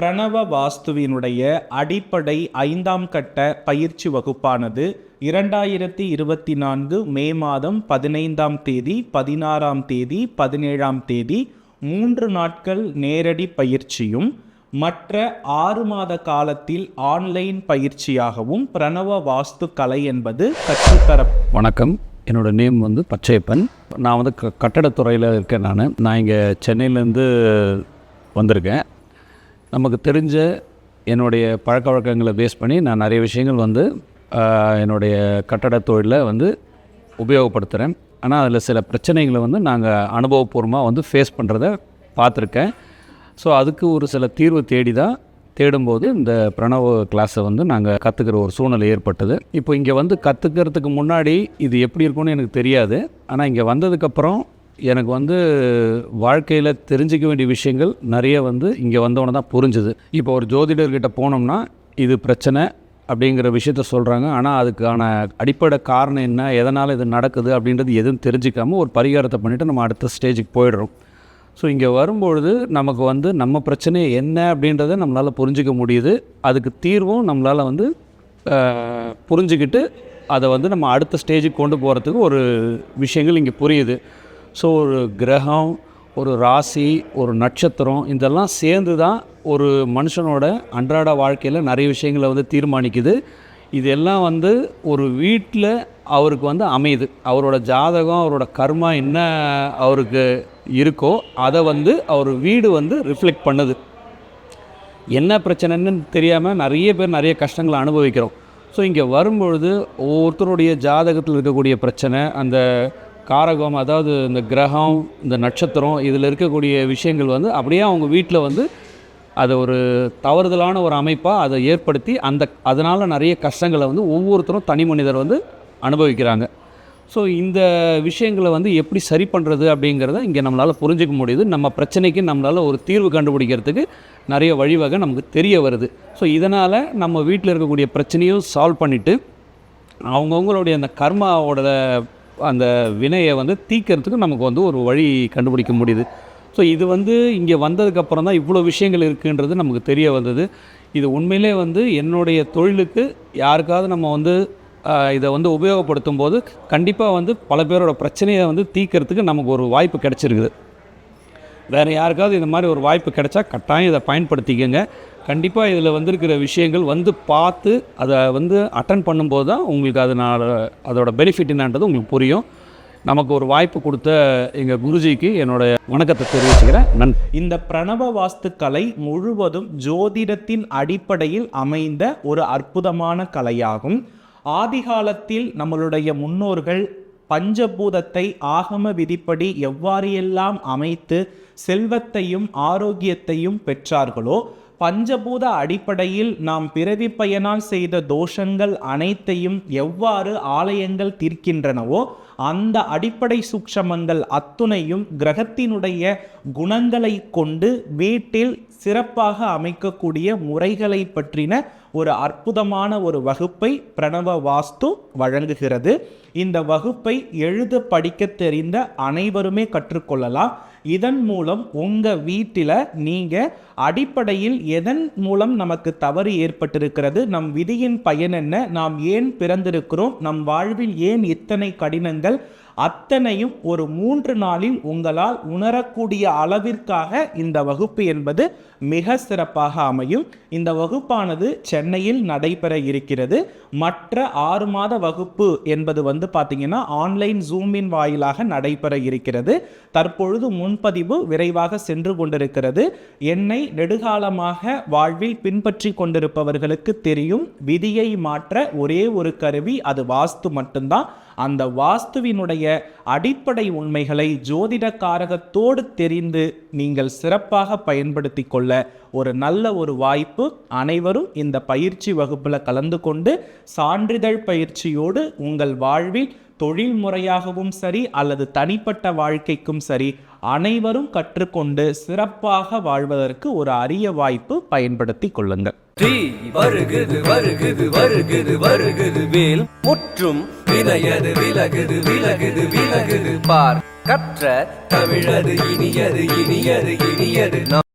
பிரணவ வாஸ்துவினுடைய அடிப்படை ஐந்தாம் கட்ட பயிற்சி வகுப்பானது இரண்டாயிரத்தி இருபத்தி நான்கு மே மாதம் பதினைந்தாம் தேதி பதினாறாம் தேதி பதினேழாம் தேதி மூன்று நாட்கள் நேரடி பயிற்சியும் மற்ற ஆறு மாத காலத்தில் ஆன்லைன் பயிற்சியாகவும் பிரணவ வாஸ்து கலை என்பது கற்றுத்தர வணக்கம். என்னோட நேம் வந்து பச்சையப்பன். நான் வந்து க கட்டடத்துறையில் இருக்கேன் நான். நான் இங்கே சென்னையிலேருந்து வந்திருக்கேன். நமக்கு தெரிஞ்ச என்னுடைய பழக்க வழக்கங்களை பேஸ் பண்ணி நான் நிறைய விஷயங்கள் வந்து என்னுடைய கட்டட தொழிலில் வந்து உபயோகப்படுத்துகிறேன் ஆனால் அதில் சில பிரச்சனைகளை வந்து நாங்கள் அனுபவபூர்வமாக வந்து ஃபேஸ் பண்ணுறத பார்த்துருக்கேன். ஸோ அதுக்கு ஒரு சில தீர்வு தேடி தான் தேடும்போது இந்த பிரணவ கிளாஸை வந்து நாங்கள் கற்றுக்கிற ஒரு சூழ்நிலை ஏற்பட்டது. இப்போ இங்கே வந்து கற்றுக்கிறதுக்கு முன்னாடி இது எப்படி இருக்கும்னு எனக்கு தெரியாது. ஆனால் இங்கே வந்ததுக்கப்புறம் எனக்கு வந்து வாழ்க்கையில் தெரிஞ்சிக்க வேண்டிய விஷயங்கள் நிறைய வந்து இங்கே வந்தவொடனே தான் புரிஞ்சுது. இப்போ ஒரு ஜோதிடர்கிட்ட போனோம்னா இது பிரச்சனை அப்படிங்கிற விஷயத்த சொல்கிறாங்க ஆனால் அதுக்கான அடிப்படை காரணம் என்ன எதனால் இது நடக்குது அப்படின்றது எதுவும் தெரிஞ்சிக்காமல் ஒரு பரிகாரத்தை பண்ணிவிட்டு நம்ம அடுத்த ஸ்டேஜுக்கு போயிடுறோம். ஸோ இங்கே வரும்பொழுது நமக்கு வந்து நம்ம பிரச்சனை என்ன அப்படின்றத நம்மளால் புரிஞ்சிக்க முடியுது. அதுக்கு தீர்வும் நம்மளால் வந்து புரிஞ்சுக்கிட்டு அதை வந்து நம்ம அடுத்த ஸ்டேஜுக்கு கொண்டு போகிறதுக்கு ஒரு விஷயங்கள் இங்கே புரியுது. ஸோ ஒரு கிரகம் ஒரு ராசி ஒரு நட்சத்திரம் இதெல்லாம் சேர்ந்து தான் ஒரு மனுஷனோட அன்றாட வாழ்க்கையில் நிறைய விஷயங்களை வந்து தீர்மானிக்குது. இதெல்லாம் வந்து ஒரு வீட்டில் அவருக்கு வந்து அமையுது. அவரோட ஜாதகம் அவரோட கர்மா என்ன அவருக்கு இருக்கோ அதை வந்து அவர் வீடு வந்து ரிஃப்ளெக்ட் பண்ணுது. என்ன பிரச்சனைன்னு தெரியாமல் நிறைய பேர் நிறைய கஷ்டங்களை அனுபவிக்கிறோம். ஸோ இங்கே வரும்பொழுது ஒவ்வொருத்தருடைய ஜாதகத்தில் இருக்கக்கூடிய பிரச்சனை அந்த காரகம் அதாவது இந்த கிரகம் இந்த நட்சத்திரம் இதில் இருக்கக்கூடிய விஷயங்கள் வந்து அப்படியே அவங்க வீட்டில் வந்து அதை ஒரு தவறுதலான ஒரு அமைப்பாக அதை ஏற்படுத்தி அந்த அதனால் நிறைய கஷ்டங்களை வந்து ஒவ்வொருத்தரும் தனி மனிதர் வந்து அனுபவிக்கிறாங்க. ஸோ இந்த விஷயங்களை வந்து எப்படி சரி பண்ணுறது அப்படிங்கிறத இங்கே நம்மளால் புரிஞ்சிக்க முடியுது. நம்ம பிரச்சனைக்கு நம்மளால் ஒரு தீர்வு கண்டுபிடிக்கிறதுக்கு நிறைய வழிவகை நமக்கு தெரிய வருது. ஸோ இதனால் நம்ம வீட்டில் இருக்கக்கூடிய பிரச்சனையும் சால்வ் பண்ணிவிட்டு அவங்கவுங்களுடைய அந்த கர்மாவோட அந்த வினையை வந்து தீக்கிறதுக்கு நமக்கு வந்து ஒரு வழி கண்டுபிடிக்க முடியுது. ஸோ இது வந்து இங்கே வந்ததுக்கப்புறம் தான் இவ்வளோ விஷயங்கள் இருக்குன்றது நமக்கு தெரிய வந்தது. இது உண்மையிலே வந்து என்னுடைய தொழிலுக்கு யாருக்காவது நம்ம வந்து இதை வந்து உபயோகப்படுத்தும் போது கண்டிப்பாக வந்து பல பேரோட பிரச்சனையை வந்து தீக்கிறதுக்கு நமக்கு ஒரு வாய்ப்பு கிடச்சிருக்குது. வேறு யாருக்காவது இந்த மாதிரி ஒரு வாய்ப்பு கிடைச்சா கட்டாயம் இதை பயன்படுத்திக்கங்க. கண்டிப்பாக இதில் வந்திருக்கிற விஷயங்கள் வந்து பார்த்து அதை வந்து அட்டன் பண்ணும்போது தான் உங்களுக்கு அதனால் அதோட பெனிஃபிட் என்னன்றது உங்களுக்கு புரியும். நமக்கு ஒரு வாய்ப்பு கொடுத்த எங்கள் குருஜிக்கு என்னோட வணக்கத்தை தெரிவிச்சுக்கிறேன். நன் இந்த பிரணவ வாஸ்துக்கலை முழுவதும் ஜோதிடத்தின் அடிப்படையில் அமைந்த ஒரு அற்புதமான கலையாகும். ஆதிகாலத்தில் நம்மளுடைய முன்னோர்கள் பஞ்சபூதத்தை ஆகம விதிப்படி எவ்வாறு எல்லாம் அமைத்து செல்வத்தையும் ஆரோக்கியத்தையும் பெற்றார்களோ பஞ்சபூத அடிப்படையில் நாம் பிறவி பயனால் செய்த தோஷங்கள் அனைத்தையும் எவ்வாறு ஆலயங்கள் தீர்க்கின்றனவோ அந்த அடிப்படை சூக்ஷமங்கள் அத்துணையும் கிரகத்தினுடைய குணங்களை கொண்டு வீட்டில் சிறப்பாக அமைக்கக்கூடிய முறைகளை பற்றின ஒரு அற்புதமான ஒரு வகுப்பை பிரணவ வாஸ்து வழங்குகிறது. இந்த வகுப்பை எழுத படிக்க தெரிந்த அனைவருமே கற்றுக்கொள்ளலாம். இதன் மூலம் உங்கள் வீட்டில் நீங்கள் அடிப்படையில் எதன் மூலம் நமக்கு தவறு ஏற்பட்டிருக்கிறது? நம் விதியின் பயன் என்ன? நாம் ஏன் பிறந்திருக்கிறோம்? நம் வாழ்வில் ஏன் இத்தனை கடினங்கள்? அத்தனையும் ஒரு மூன்று நாளில் உங்களால் உணரக்கூடிய அளவிற்காக இந்த வகுப்பு என்பது மிக சிறப்பாக அமையும். இந்த வகுப்பானது சென்னையில் நடைபெற இருக்கிறது. மற்ற ஆறு மாத வகுப்பு என்பது வந்து பார்த்தீங்கன்னா ஆன்லைன் ஜூமின் வாயிலாக நடைபெற இருக்கிறது. தற்பொழுது முன்பதிவு விரைவாக சென்று கொண்டிருக்கிறது. என்னை நெடுகாலமாக வாழ்வில் பின்பற்றி கொண்டிருப்பவர்களுக்கு தெரியும் விதியை மாற்ற ஒரே ஒரு கருவி அது வாஸ்து மட்டும்தான். அந்த வாஸ்துவினுடைய அடிப்படை உண்மைகளை ஜோதிட காரகத்தோடு தெரிந்து நீங்கள் சிறப்பாக பயன்படுத்தி கொள்ள ஒரு நல்ல ஒரு வாய்ப்பு. அனைவரும் இந்த பயிற்சி வகுப்பில் கலந்து கொண்டு சான்றிதழ் பயிற்சியோடு உங்கள் வாழ்வில் தொழில் முறையாகவும் சரி அல்லது தனிப்பட்ட வாழ்க்கைக்கும் சரி அனைவரும் கற்றுக்கொண்டு சிறப்பாக வாழ்வதற்கு ஒரு அரிய வாய்ப்பு பயன்படுத்தி கொள்ளுங்கள். தீ வருகுது வருகுது வருகுது வருகுது வேல் முற்றும் வினையது விலகுது விலகுது விலகுது. பார் கற்ற தமிழது இனியது இனியது இனியது.